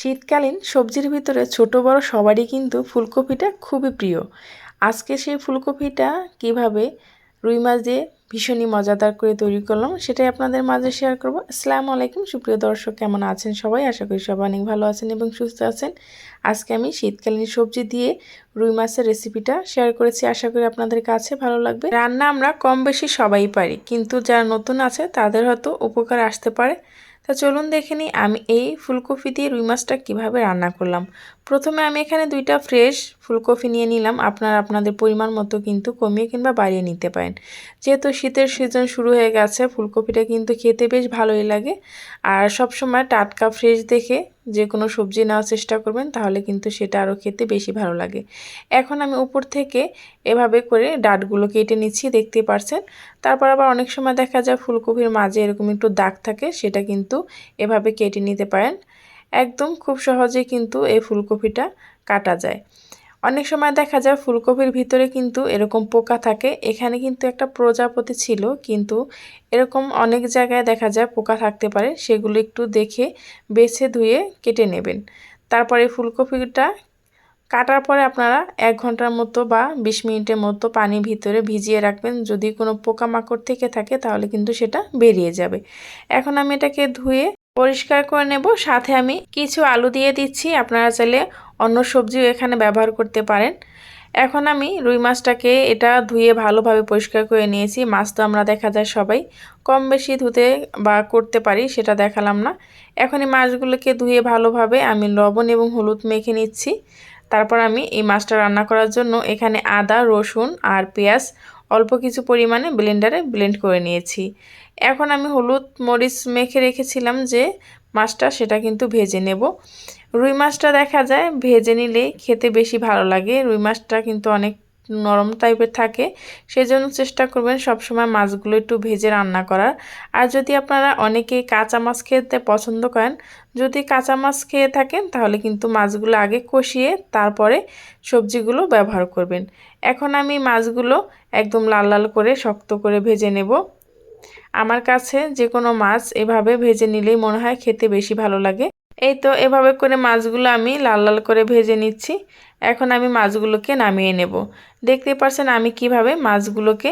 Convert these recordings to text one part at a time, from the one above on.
শীতকালীন সবজির ভিতরে ছোট বড় সবারই কিন্তু ফুলকপিটা খুবই প্রিয়। আজকে সেই ফুলকপিটা কীভাবে রুই মাছ দিয়ে ভীষণই মজাদার করে তৈরি করলাম সেটাই আপনাদের মাঝে শেয়ার করব। আসসালামু আলাইকুম, সুপ্রিয় দর্শক, কেমন আছেন সবাই? আশা করি সবাই অনেক ভালো আছেন এবং সুস্থ আছেন। আজকে আমি শীতকালীন সবজি দিয়ে রুই মাছের রেসিপিটা শেয়ার করেছি। আশা করি আপনাদের কাছে ভালো লাগবে। রান্না আমরা কম বেশি সবাই পারি, কিন্তু যারা নতুন আছে তাদের হয়তো উপকার আসতে পারে। তা চলুন দেখে নিই আমি এই ফুলকপি দিয়ে রুই মাছটা কীভাবে রান্না করলাম। প্রথমে আমি এখানে দুইটা ফ্রেশ ফুলকপি নিয়ে নিলাম। আপনার আপনাদের পরিমাণ মতো কিন্তু কমিয়ে কিংবা বাড়িয়ে নিতে পারেন। যেহেতু শীতের সিজন শুরু হয়ে গেছে, ফুলকপিটা কিন্তু খেতে বেশ ভালোই লাগে। আর সবসময় টাটকা ফ্রেশ দেখে যে কোনো সবজি নেওয়ার চেষ্টা করবেন, তাহলে কিন্তু সেটা আরও খেতে বেশি ভালো লাগে। এখন আমি উপর থেকে এভাবে করে ডাটগুলো কেটে নিচ্ছি দেখতে পারছেন। তারপর আবার অনেক সময় দেখা যায় ফুলকপির মাঝে এরকম একটু দাগ থাকে, সেটা কিন্তু এভাবে কেটে নিতে পারেন। একদম খুব সহজে কিন্তু এই ফুলকপিটা কাটা যায়। অনেক সময় দেখা যায় ফুলকপির ভিতরে কিন্তু এরকম পোকা থাকে। এখানে কিন্তু একটা প্রজাপতি ছিল, কিন্তু এরকম অনেক জায়গায় দেখা যায় পোকা থাকতে পারে। সেগুলো একটু দেখে বেছে ধুয়ে কেটে নেবেন। তারপরে ফুলকপিটা কাটার পরে আপনারা এক ঘণ্টার মতো বা বিশ মিনিটের মতো পানি ভিতরে ভিজিয়ে রাখবেন। যদি কোনো পোকামাকড় থেকে থাকে তাহলে কিন্তু সেটা বেরিয়ে যাবে। এখন আমি এটাকে ধুয়ে পরিষ্কার করে নেব। সাথে আমি কিছু আলু দিয়ে দিচ্ছি। আপনারা চাইলে অন্য সবজিও এখানে ব্যবহার করতে পারেন। এখন আমি রুই মাছটাকে এটা ধুয়ে ভালোভাবে পরিষ্কার করে নিয়েছি। মাছ তো আমরা দেখা যায় সবাই কম বেশি ধুতে বা করতে পারি, সেটা দেখালাম না। এখন এই মাছগুলোকে ধুয়ে ভালোভাবে আমি লবণ এবং হলুদ মেখে নিচ্ছি। তারপর আমি এই মাছটা রান্না করার জন্য এখানে আদা, রসুন আর পেঁয়াজ অল্প কিছু পরিমাণে ব্লেন্ডারে ব্লেন্ড করে নিয়েছি। এখন আমি হলুদ মরিচ মেখে রেখেছিলাম যে মাছটা সেটা কিন্তু ভেজে নেব। রুই মাছটা দেখা যায়, ভেজে নিলে খেতে বেশি ভালো লাগে। রুই মাছটা কিন্তু অনেক নরম টাইপের থাকে সেই জন্য চেষ্টা করবেন সবসময় মাছগুলো একটু ভেজে রান্না করার। আর যদি আপনারা অনেকেই কাঁচা মাছ খেতে পছন্দ করেন, যদি কাঁচা মাছ খেয়ে থাকেন, তাহলে কিন্তু মাছগুলো আগে কষিয়ে তারপরে সবজিগুলো ব্যবহার করবেন। এখন আমি মাছগুলো একদম লাল লাল করে শক্ত করে ভেজে নেব। আমার কাছে যে কোনো মাছ এভাবে ভেজে নিলেই মনে হয় খেতে বেশি ভালো লাগে। এই তো এভাবে করে মাছগুলো আমি লাল লাল করে ভেজে নিচ্ছি। এখন আমি মাছগুলোকে নামিয়ে নেব। দেখতে পাচ্ছেন আমি কীভাবে মাছগুলোকে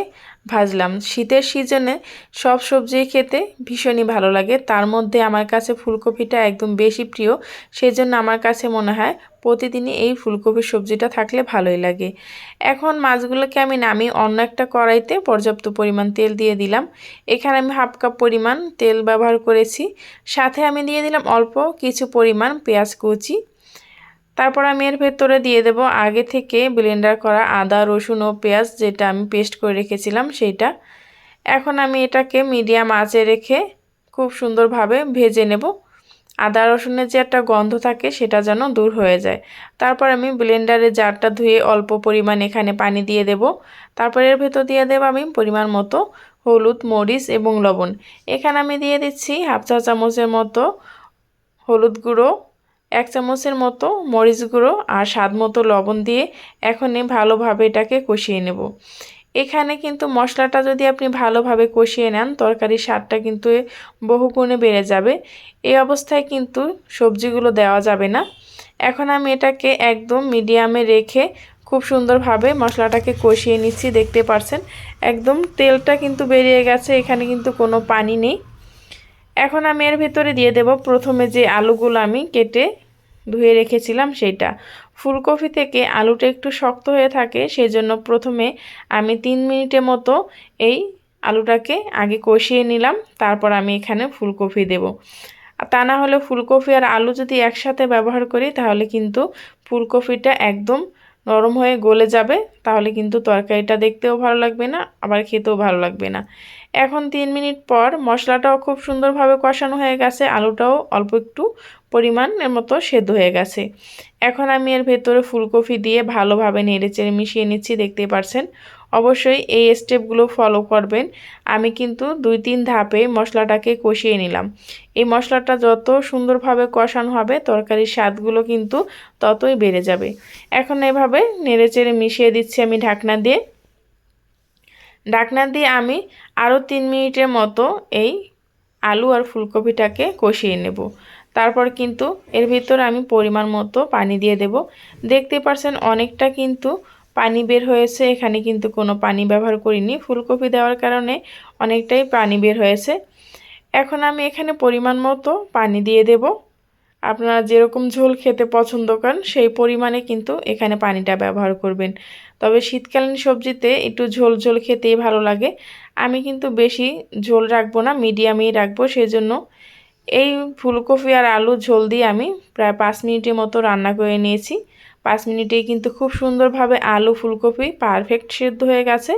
ভাজলাম। শীতের সিজনে সব সবজি খেতে ভীষণই ভালো লাগে। তার মধ্যে আমার কাছে ফুলকপিটা একদম বেশি প্রিয়। সেই জন্য আমার কাছে মনে হয় প্রতিদিনই এই ফুলকপির সবজিটা থাকলে ভালোই লাগে। এখন মাছগুলোকে আমি নামি অন্য একটা কড়াইতে পর্যাপ্ত পরিমাণ তেল দিয়ে দিলাম। এখানে আমি হাফ কাপ পরিমাণ তেল ব্যবহার করেছি। সাথে আমি দিয়ে দিলাম অল্প কিছু পরিমাণ পেঁয়াজ কুচি। তারপর আমি এর ভেতরে দিয়ে দেব আগে থেকে ব্লেন্ডার করা আদা, রসুন ও পেঁয়াজ যেটা আমি পেস্ট করে রেখেছিলাম সেইটা। এখন আমি এটাকে মিডিয়াম আঁচে রেখে খুব সুন্দরভাবে ভেজে নেব। আদা, রসুনের যে একটা গন্ধ থাকে সেটা যেন দূর হয়ে যায়। তারপর আমি ব্লেন্ডারে জারটা ধুয়ে অল্প পরিমাণ এখানে পানি দিয়ে দেব। তারপর এর ভেতর দিয়ে দেব আমি পরিমাণ মতো হলুদ, মরিচ এবং লবণ। এখানে আমি দিয়ে দিচ্ছি হাফ চা চামচের মতো হলুদ গুঁড়ো এক চামচের মতো মরিচ গুঁড়ো আর স্বাদ মতো লবণ দিয়ে এখনই ভালোভাবে এটাকে কষিয়ে নেব। এখানে কিন্তু মশলাটা যদি আপনি ভালোভাবে কষিয়ে নেন, তরকারির স্বাদটা কিন্তু বহুগুণে বেড়ে যাবে। এই অবস্থায় কিন্তু সবজিগুলো দেওয়া যাবে না। এখন আমি এটাকে একদম মিডিয়ামে রেখে খুব সুন্দরভাবে মশলাটাকে কষিয়ে নিচ্ছি, দেখতে পারছেন? একদম তেলটা কিন্তু বেরিয়ে গেছে, এখানে কিন্তু কোনো পানি নেই। এখন আমি এর ভেতরে দিয়ে দেব প্রথমে যে আলুগুলো আমি কেটে ধুয়ে রেখেছিলাম সেটা ফুলকপি থেকে আলুটা একটু শক্ত হয়ে থাকে, সেজন্য প্রথমে আমি তিন মিনিটের মতো এই আলুটাকে আগে কষিয়ে নিলাম, তারপর আমি এখানে ফুলকপি দেব। তা না হলে ফুলকপি আর আলু যদি একসাথে ব্যবহার করি, তাহলে কিন্তু ফুলকপিটা একদম নরম হয়ে গলে যাবে, তাহলে কিন্তু তরকারিটা দেখতেও ভালো লাগবে না, আবার খেতেও ভালো লাগবে না। এখন তিন মিনিট পর মশলাটাও খুব সুন্দরভাবে কষানো হয়ে গেছে, আলুটাও অল্প একটু পরিমাণের মতো সেদ্ধ হয়ে গেছে। এখন আমি এর ভেতরে ফুলকপি দিয়ে ভালোভাবে নেড়েচেড়ে মিশিয়ে নিচ্ছি দেখতে পারছেন। অবশ্যই এই স্টেপগুলো ফলো করবেন। আমি কিন্তু দুই তিন ধাপে মশলাটাকে কষিয়ে নিলাম। এই মশলাটা যত সুন্দরভাবে কষানো হবে, তরকারির স্বাদগুলো কিন্তু ততই বেড়ে যাবে। এখন এভাবে নেড়েচেড়ে মিশিয়ে দিচ্ছি আমি ঢাকনা দিয়ে। ঢাকনা দিয়ে আমি আরও তিন মিনিটের মতো এই আলু আর ফুলকপিটাকে কষিয়ে নেব। তারপর কিন্তু এর ভিতর আমি পরিমাণ মতো পানি দিয়ে দেব। দেখতে পারছেন অনেকটা কিন্তু পানি বের হয়েছে। এখানে কিন্তু কোনো পানি ব্যবহার করিনি। ফুলকপি দেওয়ার কারণে অনেকটাই পানি বের হয়েছে। এখন আমি এখানে পরিমাণ মতো পানি দিয়ে দেব। আপনারা যেরকম ঝোল খেতে পছন্দ করেন, সেই পরিমাণে কিন্তু এখানে পানিটা ব্যবহার করবেন। তবে শীতকালীন সবজিতে একটু ঝোল ঝোল খেতেই ভালো লাগে। আমি কিন্তু বেশি ঝোল রাখব না, মিডিয়ামেই রাখব। সেই জন্য এই ফুলকপি আর আলু ঝোল দিয়ে আমি প্রায় পাঁচ মিনিটের মতো রান্না করে নিয়েছি। পাঁচ মিনিটেই কিন্তু খুব সুন্দরভাবে আলু ফুলকপি পারফেক্ট সেদ্ধ হয়ে গেছে।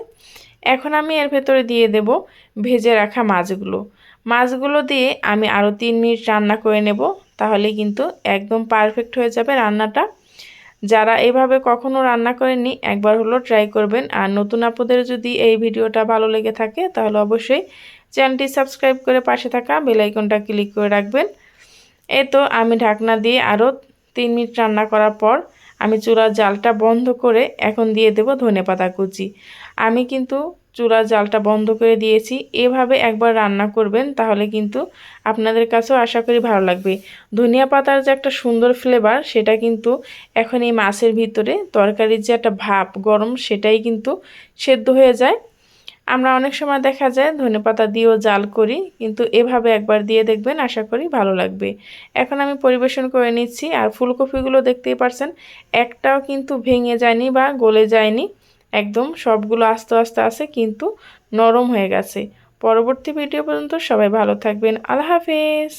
এখন আমি এর ভেতরে দিয়ে দেব ভেজে রাখা মাছগুলো। মাছগুলো দিয়ে আমি আরও তিন মিনিট রান্না করে নেব, তাহলে কিন্তু একদম পারফেক্ট হয়ে যাবে রান্নাটা। যারা এভাবে কখনো রান্না করেননি, একবার হলো ট্রাই করবেন। আর নতুন আপদের যদি এই ভিডিওটা ভালো লেগে থাকে, তাহলে অবশ্যই চ্যানেলটি সাবস্ক্রাইব করে পাশে থাকা বেলাইকনটা ক্লিক করে রাখবেন। এ তো আমি ঢাকনা দিয়ে আরও তিন মিনিট রান্না করার পর আমি চুলার জালটা বন্ধ করে এখন দিয়ে দেব ধনে পাতা কুচি। আমি কিন্তু চুলার জালটা বন্ধ করে দিয়েছি। এভাবে একবার রান্না করবেন, তাহলে কিন্তু আপনাদের কাছেও আশা করি ভালো লাগবে। ধনিয়া পাতার যে একটা সুন্দর ফ্লেভার সেটা কিন্তু এখন এই মাছের ভিতরে তরকারির যে একটা ভাপ গরম, সেটাই কিন্তু সেদ্ধ হয়ে যায়। আমরা অনেক সময় দেখা যায় ধনে পাতা দিয়েও জাল করি, কিন্তু এভাবে একবার দিয়ে দেখবেন আশা করি ভালো লাগবে। এখন আমি পরিবেশন করে নিচ্ছি, আর ফুলকপিগুলো দেখতেই পারছেন, একটাও কিন্তু ভেঙে যায়নি বা গলে যায়নি। একদম সবগুলো আস্তে আস্তে আছে, কিন্তু নরম হয়ে গেছে। পরবর্তী ভিডিও পর্যন্ত সবাই ভালো থাকবেন। আল্লাহ হাফেজ।